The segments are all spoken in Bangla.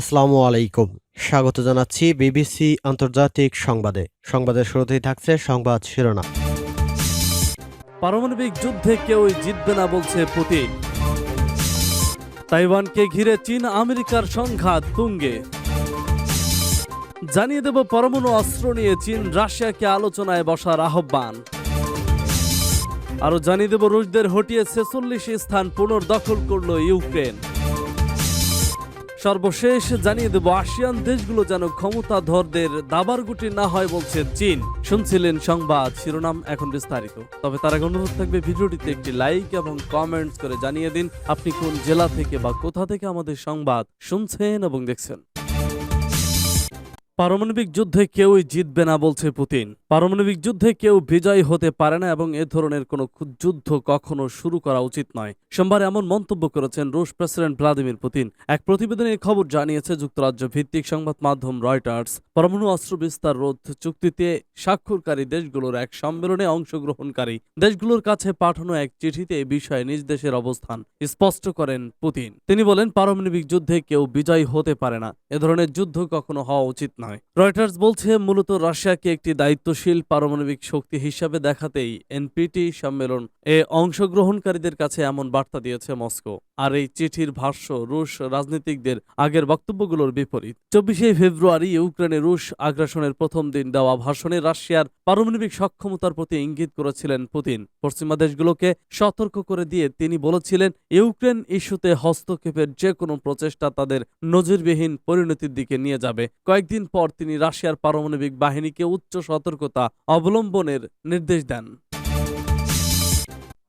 আসসালামু আলাইকুম। স্বাগত জানাচ্ছি বিবিসি আন্তর্জাতিক সংবাদে। সংবাদের শুরুতেই থাকছে সংবাদ শিরোনাম। পারমাণবিক যুদ্ধে কেউই জিতবে না বলছে পুতিন। তাইওয়ানকে ঘিরে চীন আমেরিকার সংঘাত তুঙ্গে। জানিয়ে দেব পরমাণু অস্ত্র নিয়ে চীন রাশিয়াকে আলোচনায় বসার আহ্বান। আরও জানিয়ে দেব রুশদের হটিয়ে ছেচল্লিশ স্থান পুনর্দখল করল ইউক্রেন। সর্বশেষ জানিয়ে দেব, আসিয়ান দেশগুলো যেন ক্ষমতাধরদের দাবার গুটি না হয় বলছে চীন। শুনছিলেন সংবাদ, শিরোনাম এখন বিস্তারিত। তবে তার আগে অনুরোধ থাকবে, ভিডিওটিতে একটি লাইক এবং কমেন্টস করে জানিয়ে দিন, আপনি কোন জেলা থেকে বা কোথা থেকে আমাদের সংবাদ শুনছেন এবং দেখছেন। পারমাণবিক যুদ্ধে কেউই জিতবে না, বলছে পুতিন। পারমাণবিক যুদ্ধে কেউ বিজয়ী হতে পারে না এবং এ ধরনের কোনো যুদ্ধ কখনো শুরু করা উচিত নয়। সোমবার এমন মন্তব্য করেছেন রুশ প্রেসিডেন্ট ভ্লাদিমির পুতিন। এক প্রতিবেদনে খবর জানিয়েছে যুক্তরাজ্য ভিত্তিক সংবাদ মাধ্যম রয়টার্স, পরমাণু অস্ত্র বিস্তার রোধ চুক্তিতে স্বাক্ষরকারী দেশগুলোর এক সম্মেলনে অংশগ্রহণকারী দেশগুলোর কাছে পাঠানো এক চিঠিতে এই বিষয়ে নিজ দেশের অবস্থান স্পষ্ট করেন পুতিন। তিনি বলেন, পারমাণবিক যুদ্ধে কেউ বিজয়ী হতে পারে না। এ ধরনের যুদ্ধ কখনো হওয়া উচিত নয় রয়টার্স বলছে, মূলত রাশিয়াকে একটি দায়িত্বশীল পারমাণবিক শক্তি হিসাবে দেখাতেই এনপিটি সম্মেলন এ অংশগ্রহণকারীদের কাছে এমন বার্তা দিয়েছে মস্কো। আর এই চিঠির ভাষ্য, রুশ রাজনীতিকদের আগের বক্তব্যগুলোর বিপরীত। চব্বিশে ফেব্রুয়ারি ইউক্রেনে রুশ আগ্রাসনের প্রথম দিন দেওয়া ভাষণে রাশিয়ার পারমাণবিক সক্ষমতার প্রতি ইঙ্গিত করেছিলেন পুতিন। পশ্চিমা দেশগুলোকে সতর্ক করে দিয়ে তিনি বলেছিলেন, ইউক্রেন ইস্যুতে হস্তক্ষেপের যে কোনো প্রচেষ্টা তাদের নজিরবিহীন পরিণতির দিকে নিয়ে যাবে। কয়েকদিন পর তিনি রাশিয়ার পারমাণবিক বাহিনীকে উচ্চ সতর্কতা অবলম্বনের নির্দেশ দেন।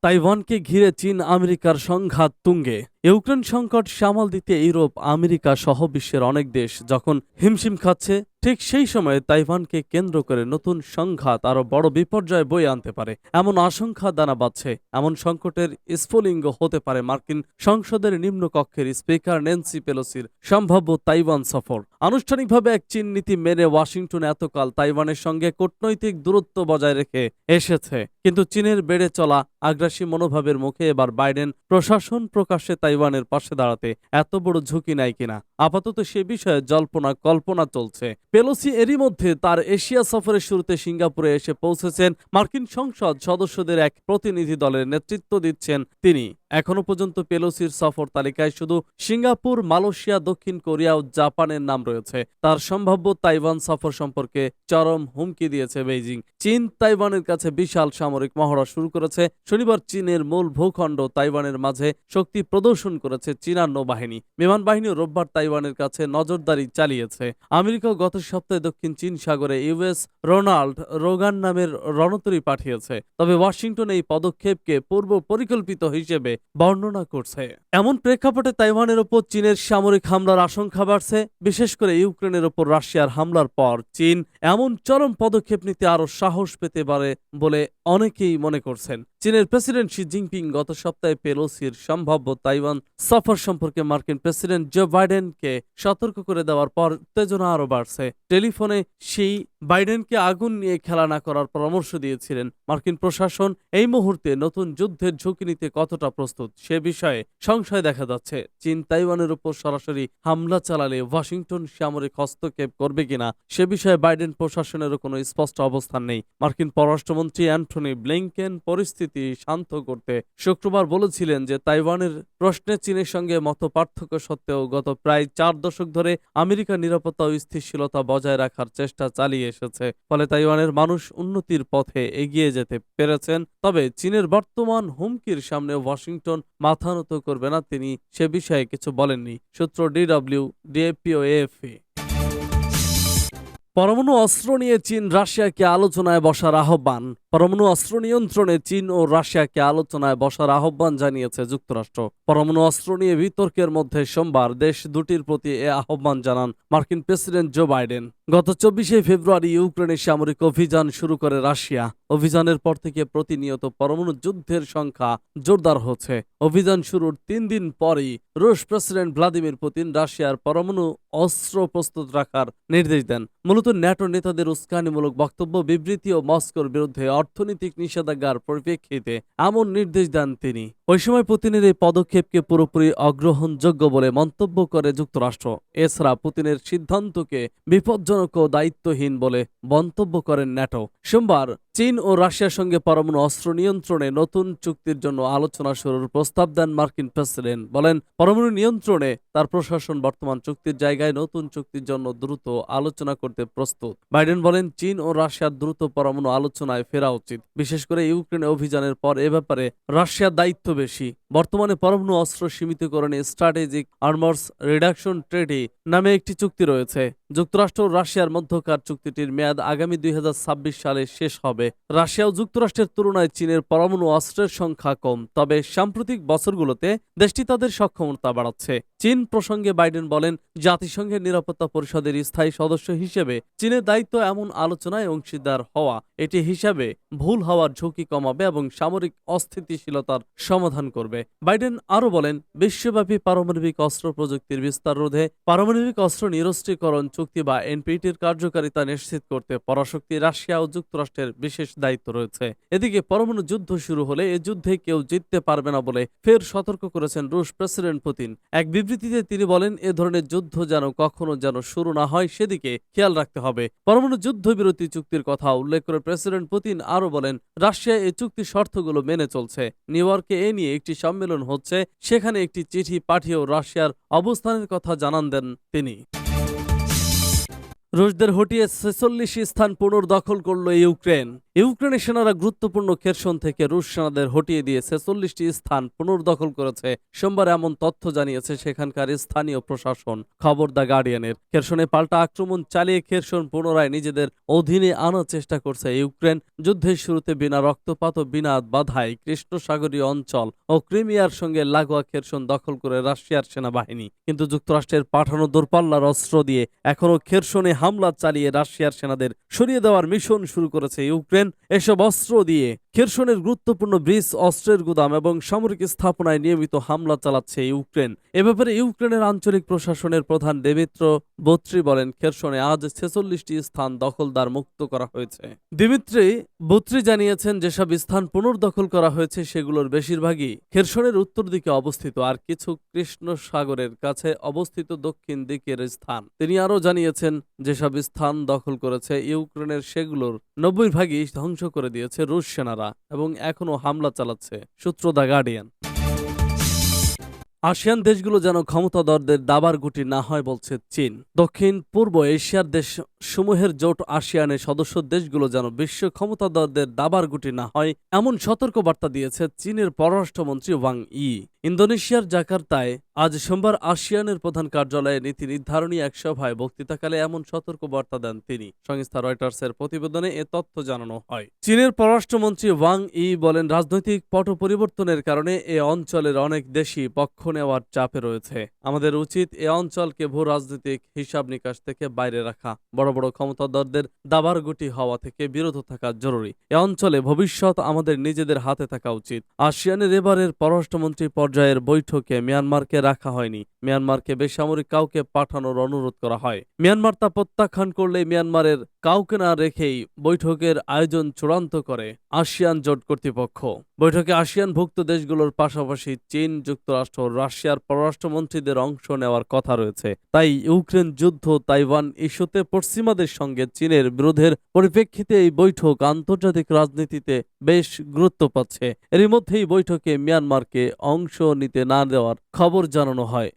তাইওয়ানকে ঘিরে চীন আমেরিকার সংঘাত তুঙ্গে। ইউক্রেন সংকট সামাল দিতে ইউরোপ, আমেরিকা সহ বিশ্বের অনেক দেশ যখন হিমশিম খাচ্ছে, ঠিক সেই সময়ে তাইওয়ানকে কেন্দ্র করে নতুন সংঘাত আরও বড় বিপর্যয় বয়ে আনতে পারে। এমন আশঙ্কা দানা বাঁধছে। এমন সংকটের স্ফুলিঙ্গ হতে পারে মার্কিন সংসদের নিম্নকক্ষের স্পিকার নেন্সি পেলোসির সম্ভাব্য তাইওয়ান সফর। আনুষ্ঠানিকভাবে এক চীন নীতি মেনে ওয়াশিংটন এতকাল তাইওয়ানের সঙ্গে কূটনৈতিক দূরত্ব বজায় রেখে এসেছে। কিন্তু চীনের বেড়ে চলা আগ্রাসী মনোভাবের মুখে এবার বাইডেন প্রশাসন প্রকাশ্যে তাইওয়ানের পাশে দাঁড়াতে এত বড় ঝুঁকি নেয় কিনা? আপাতত সে বিষয়ে জল্পনা কল্পনা চলছে। পেলোসি এরই মধ্যে তার এশিয়া সফরের শুরুতে সিঙ্গাপুরে এসে পৌঁছেছেন। মার্কিন সংসদ সদস্যদের এক প্রতিনিধি দলের নেতৃত্ব দিচ্ছেন তিনি। এখনও পর্যন্ত পেলোসির সফর তালিকায় শুধু সিঙ্গাপুর, মালয়েশিয়া, দক্ষিণ কোরিয়া ও জাপানের নাম রয়েছে। তার সম্ভাব্য তাইওয়ান সফর সম্পর্কে চরম হুমকি দিয়েছে বেইজিং। চীন তাইওয়ানের কাছে বিশাল সামরিক মহড়া শুরু করেছে। শনিবার চীনের মূল ভূখণ্ড তাইওয়ানের মাঝে শক্তি প্রদর্শন করেছে চীনা নৌবাহিনী। বিমান বাহিনী রোববার তাইওয়ানের কাছে নজরদারি চালিয়েছে। আমেরিকা গত সপ্তাহে দক্ষিণ চীন সাগরে ইউএস রোনাল্ড রোগান নামের রণতরী পাঠিয়েছে। তবে ওয়াশিংটন এই পদক্ষেপকে পূর্ব পরিকল্পিত হিসেবে বর্ণনা করছে। এমন প্রেক্ষাপটে তাইওয়ানের ওপর চীনের সামরিক হামলার আশঙ্কা বাড়ছে। বিশেষ করে ইউক্রেনের ওপর রাশিয়ার হামলার পর চীন এমন চরম পদক্ষেপ নিতে আরও সাহস পেতে পারে বলে অনেকেই মনে করছেন। চীনের প্রেসিডেন্ট শি জিনপিং গত সপ্তাহে পেলোসির সম্ভাব্য তাইওয়ান সফর সম্পর্কে মার্কিন প্রেসিডেন্ট জো বাইডেনকে সতর্ক করে দেওয়ার পর উত্তেজনা আরও বাড়ছে। টেলিফোনে সেই বাইডেনকে আগুন নিয়ে খেলা না করার পরামর্শ দিয়েছিলেন। মার্কিন প্রশাসন এই মুহূর্তে নতুন যুদ্ধের ঝুঁকি নিতে কতটা প্রস্তুত সে বিষয়ে সংশয় দেখা যাচ্ছে। চীন তাইওয়ানের উপর সরাসরি হামলা চালালে ওয়াশিংটন সামরিক হস্তক্ষেপ করবে কিনা সে বিষয়ে বাইডেন প্রশাসনেরও কোনো স্পষ্ট অবস্থান নেই। মার্কিন পররাষ্ট্রমন্ত্রী অ্যান্টনি ব্লিংকেন পরিস্থিতি শান্ত করতে শুক্রবার বলেছিলেন যে তাইওয়ানের প্রশ্নে চীনের সঙ্গে মত পার্থক্য সত্ত্বেও গত প্রায় চার দশক ধরে আমেরিকা নিরাপত্তা ও স্থিতিশীলতা বজায় রাখার চেষ্টা চালিয়ে এসেছে। ফলে তাইওয়ানের মানুষ উন্নতির পথে এগিয়ে যেতে পেরেছেন, তবে চীনের বর্তমান হুমকির সামনে ওয়াশিংটন মাথা নত করবে না তিনি সে বিষয়ে কিছু বলেননি, সূত্র ডিডব্লিউ ডিএপি ও পরমাণু অস্ত্র নিয়ে চীন রাশিয়াকে আলোচনায় বসার আহ্বান। পরমাণু অস্ত্র নিয়ন্ত্রণে চীন ও রাশিয়াকে আলোচনায় বসার আহ্বান জানিয়েছে যুক্তরাষ্ট্র। পরমাণু অস্ত্র নিয়ে বিতর্কের মধ্যে সোমবার দেশ দুটির প্রতি এ আহ্বান জানান মার্কিন প্রেসিডেন্ট জো বাইডেন। গত চব্বিশে ফেব্রুয়ারি ইউক্রেনে সামরিক অভিযান শুরু করে রাশিয়া। অভিযানের পর থেকে প্রতিনিয়ত পরমাণু যুদ্ধের সংখ্যা জোরদার হচ্ছে। অভিযান শুরুর তিন দিন পরেই রুশ প্রেসিডেন্ট ভ্লাদিমির পুতিন রাশিয়ার পরমাণু অস্ত্র প্রস্তুত রাখার নির্দেশ দেন। মূলত ন্যাটো নেতাদের উস্কানিমূলক বক্তব্য বিবৃতি ও মস্কোর বিরুদ্ধে অর্থনৈতিক নিষেধাজ্ঞার পরিপ্রেক্ষিতে এমন নির্দেশ দেন তিনি। ওই সময় পুতিনের এই পদক্ষেপকে পুরোপুরি অগ্রহণযোগ্য বলে মন্তব্য করে যুক্তরাষ্ট্র। এছাড়া পুতিনের সিদ্ধান্তকে বিপজ্জনক ও দায়িত্বহীন বলে মন্তব্য করেন ন্যাটো। সোমবার চীন ও রাশিয়ার সঙ্গে পরমাণু অস্ত্র নিয়ন্ত্রণে নতুন চুক্তির জন্য আলোচনা শুরুর প্রস্তাব দেন মার্কিন প্রেসিডেন্ট। বলেন, পরমাণু নিয়ন্ত্রণে তার প্রশাসন বর্তমান চুক্তির জায়গায় নতুন চুক্তির জন্য দ্রুত আলোচনা করতে প্রস্তুত। বাইডেন বলেন, চীন ও রাশিয়ার দ্রুত পরমাণু আলোচনায় ফেরা উচিত। বিশেষ করে ইউক্রেন অভিযানের পর এ ব্যাপারে রাশিয়ার দায়িত্ব বেশি। বর্তমানে পরমাণু অস্ত্র সীমিতকরণে স্ট্র্যাটেজিক আর্মার্স রিডাকশন ট্রেডি নামে একটি চুক্তি রয়েছে। যুক্তরাষ্ট্র ও রাশিয়ার মধ্যকার চুক্তিটির মেয়াদ আগামী দুই হাজার ছাব্বিশ সালে শেষ হবে। রাশিয়া ও যুক্তরাষ্ট্রের তুলনায় চীনের পরমাণু অস্ত্রের সংখ্যা কম। তবে সাম্প্রতিক বছরগুলোতে দেশটি তাদের সক্ষমতা বাড়াচ্ছে। চীন প্রসঙ্গে বাইডেন বলেন, জাতিসংঘের নিরাপত্তা পরিষদের স্থায়ী সদস্য হিসেবে চীনের দায়িত্ব এমন আলোচনায় অংশীদার হওয়া, এটি হিসাবে ভুল হওয়ার ঝুঁকি কমাবে এবং সামরিক অস্থিতিশীলতার সমাধান করবে। বাইডেন আরও বলেন, বিশ্বব্যাপী পারমাণবিক অস্ত্র প্রযুক্তির বিস্তার রোধে পারমাণবিক অস্ত্র নিরস্ত্রীকরণ চুক্তি বা এনপিটির কার্যকারিতা নিশ্চিত করতে পরাশক্তি রাশিয়া ও যুক্তরাষ্ট্রের বিশেষ দায়িত্ব রয়েছে। এদিকে পরমাণু যুদ্ধ শুরু হলে এ যুদ্ধে কেউ জিততে পারবে না বলে ফের সতর্ক করেছেন রুশ প্রেসিডেন্ট পুতিন। এক বিবৃতিতে তিনি বলেন, এ ধরনের যুদ্ধ যেন কখনো যেন শুরু না হয়, সেদিকে খেয়াল রাখতে হবে। পরমাণু যুদ্ধবিরতি চুক্তির কথা উল্লেখ করে প্রেসিডেন্ট পুতিন আরও বলেন, রাশিয়া এই চুক্তি শর্তগুলো মেনে চলছে। নিউ ইয়র্কে এ নিয়ে একটি সম্মেলন হচ্ছে, সেখানে একটি চিঠি পাঠিয়েও রাশিয়ার অবস্থানের কথা জানান দেন তিনি। রুশদের হটিয়ে ছেচল্লিশ স্থান পুনর্দখল করল ইউক্রেন। ইউক্রেনের সেনারা গুরুত্বপূর্ণ খেরসন থেকে রুশ সেনাদের হটিয়ে দিয়ে ছেচল্লিশটি স্থান পুনর্দখল করেছে। সোমবার এমন তথ্য জানিয়েছে সেখানকার স্থানীয় প্রশাসন। খবর দ্য গার্ডিয়ানের। খেরসনে পাল্টা আক্রমণ চালিয়ে খেরসন পুনরায় নিজেদের অধীনে আনার চেষ্টা করছে ইউক্রেন। যুদ্ধের শুরুতে বিনা রক্তপাত ও বিনা বাধায় কৃষ্ণসাগরীয় অঞ্চল ও ক্রিমিয়ার সঙ্গে লাগোয়া খেরসন দখল করে রাশিয়ার সেনাবাহিনী। কিন্তু যুক্তরাষ্ট্রের পাঠানো দূরপাল্লার অস্ত্র দিয়ে এখনও খেরসনে হামলা চালিয়ে রাশিয়ার সেনাদের সরিয়ে দেওয়ার মিশন শুরু করেছে ইউক্রেন। এসব অস্ত্র দিয়ে খেরসনের গুরুত্বপূর্ণ ব্রিজ, অস্ত্রের গুদাম এবং সামরিক স্থাপনায় নিয়মিত হামলা চালাচ্ছে ইউক্রেন। এ ব্যাপারে ইউক্রেনের আঞ্চলিক প্রশাসনের প্রধান দেমিত্র বত্রি বলেন, খেরসনে আজ ছেচল্লিশটি স্থান দখলদার মুক্ত করা হয়েছে। দিমিত্রি বত্রি জানিয়েছেন, যেসব স্থান পুনর্দখল করা হয়েছে, সেগুলোর বেশিরভাগই খেরসনের উত্তর দিকে অবস্থিত আর কিছু কৃষ্ণ সাগরের কাছে অবস্থিত দক্ষিণ দিকের স্থান। তিনি আরও জানিয়েছেন, যেসব স্থান দখল করেছে ইউক্রেনের, সেগুলোর নব্বই ভাগই ধ্বংস করে দিয়েছে রুশ সেনারা। এবং এখনও হামলা চালাচ্ছে, সূত্র দ্য গার্ডিয়ান। আসিয়ান দেশগুলো যেন ক্ষমতাধরদের দাবার গুটি না হয় বলছে চীন। দক্ষিণ পূর্ব এশিয়ার দেশ সমূহের জোট আসিয়ানের সদস্য দেশগুলো যেন বিশ্ব ক্ষমতাধরদের দাবার গুটি না হয়, এমন সতর্কবার্তা দিয়েছে চীনের পররাষ্ট্রমন্ত্রী ওয়াং ই। ইন্দোনেশিয়ার জাকার্তায় আজ সোমবার আসিয়ানের প্রধান কার্যালয়ে নীতি নির্ধারণী এক সভায় বক্তৃতাকালে এমন সতর্কবার্তা দেন তিনি। সংস্থা রয়টার্সের প্রতিবেদনে এ তথ্য জানানো হয়। চীনের পররাষ্ট্রমন্ত্রী ওয়াং ই বলেন, রাজনৈতিক পট পরিবর্তনের কারণে এ অঞ্চলের অনেক দেশই পক্ষ নেওয়ার চাপে রয়েছে। আমাদের উচিত এ অঞ্চলকে ভূ রাজনৈতিক হিসাব নিকাশ থেকে বাইরে রাখা। বড় বড় ক্ষমতাধরদের দাবার গুটি হওয়া থেকে বিরত থাকা জরুরি। এ অঞ্চলে ভবিষ্যৎ আমাদের নিজেদের হাতে থাকা উচিত। আসিয়ানের এবারের পররাষ্ট্রমন্ত্রী পর্যায়ের বৈঠকে মিয়ানমারকে রাখা হয়নি। মিয়ানমারকে বেসামরিক কাউকে পাঠানোর অনুরোধ করা হয়। মিয়ানমার তা প্রত্যাখ্যান করলে মিয়ানমারের কাউকে না রেখেই বৈঠকের আয়োজন চূড়ান্ত করে আসিয়ান জোট কর্তৃপক্ষ। বৈঠকে আসিয়ানভুক্ত দেশগুলোর পাশাপাশি চীন, যুক্তরাষ্ট্র রাশিয়ার পররাষ্ট্রমন্ত্রীদের অংশ নেওয়ার কথা রয়েছে। তাই ইউক্রেন যুদ্ধ তাইওয়ান ইস্যুতে পশ্চিমাদের সঙ্গে চীনের বিরোধের পরিপ্রেক্ষিতে এই বৈঠক আন্তর্জাতিক রাজনীতিতে বেশ গুরুত্ব পাচ্ছে। এরই মধ্যেই বৈঠকে মিয়ানমারকে অংশ নিতে না দেওয়ার খবর জানানো হয়।